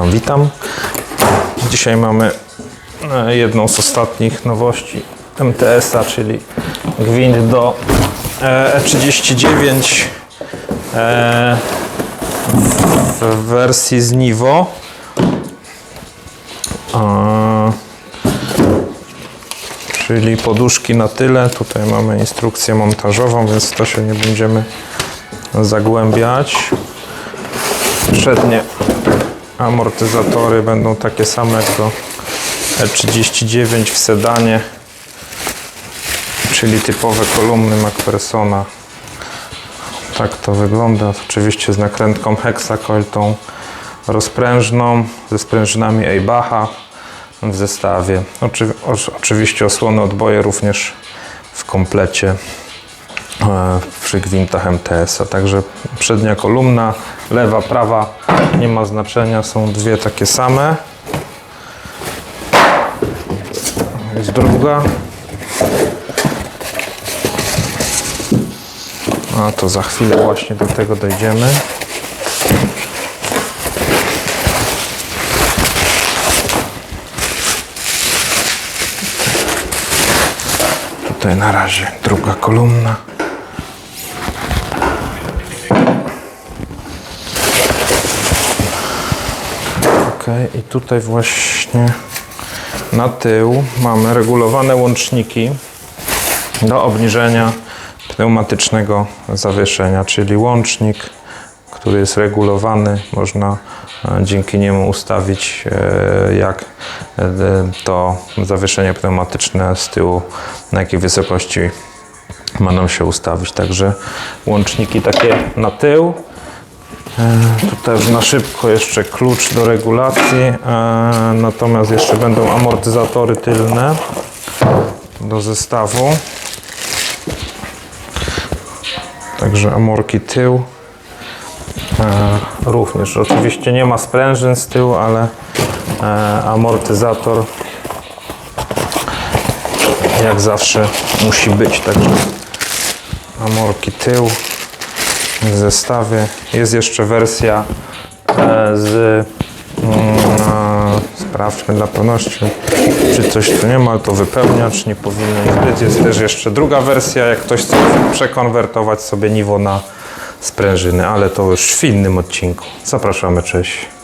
Witam, witam. Dzisiaj mamy e, jedną z ostatnich nowości MTS-a, czyli gwint do e, E39 e, w wersji z Nivo. E, czyli poduszki na tyle. Tutaj mamy instrukcję montażową, więc to się nie będziemy zagłębiać. Przednie amortyzatory będą takie same jak do E39 w sedanie, czyli typowe kolumny McPhersona. Tak to wygląda. Oczywiście z nakrętką Hexacoil tą rozprężną, ze sprężynami Eibacha w zestawie. Oczy, oczywiście osłony odboje również w komplecie przy gwintach MTS-a. Także przednia kolumna, lewa, prawa nie ma znaczenia, są dwie takie same. Jest druga. A to za chwilę właśnie do tego dojdziemy. Tutaj na razie druga kolumna. I tutaj właśnie na tył mamy regulowane łączniki do obniżenia pneumatycznego zawieszenia, czyli łącznik, który jest regulowany, można e, dzięki niemu ustawić e, jak e, to zawieszenie pneumatyczne z tyłu, na jakiej wysokości ma nam się ustawić. Także łączniki takie na tył. Tutaj na szybko jeszcze klucz do regulacji, e, natomiast jeszcze będą amortyzatory tylne do zestawu. Także amorki tył. E, również oczywiście nie ma sprężyn z tyłu, ale e, amortyzator jak zawsze musi być. Także amorki tył w zestawie. Jest jeszcze wersja e, z mm, sprawdźmy dla pewności, czy coś tu nie ma, to wypełniacz nie powinno być. Jest też jeszcze druga wersja, jak ktoś chce przekonwertować sobie niwo na sprężyny, ale to już w innym odcinku. Zapraszamy, cześć.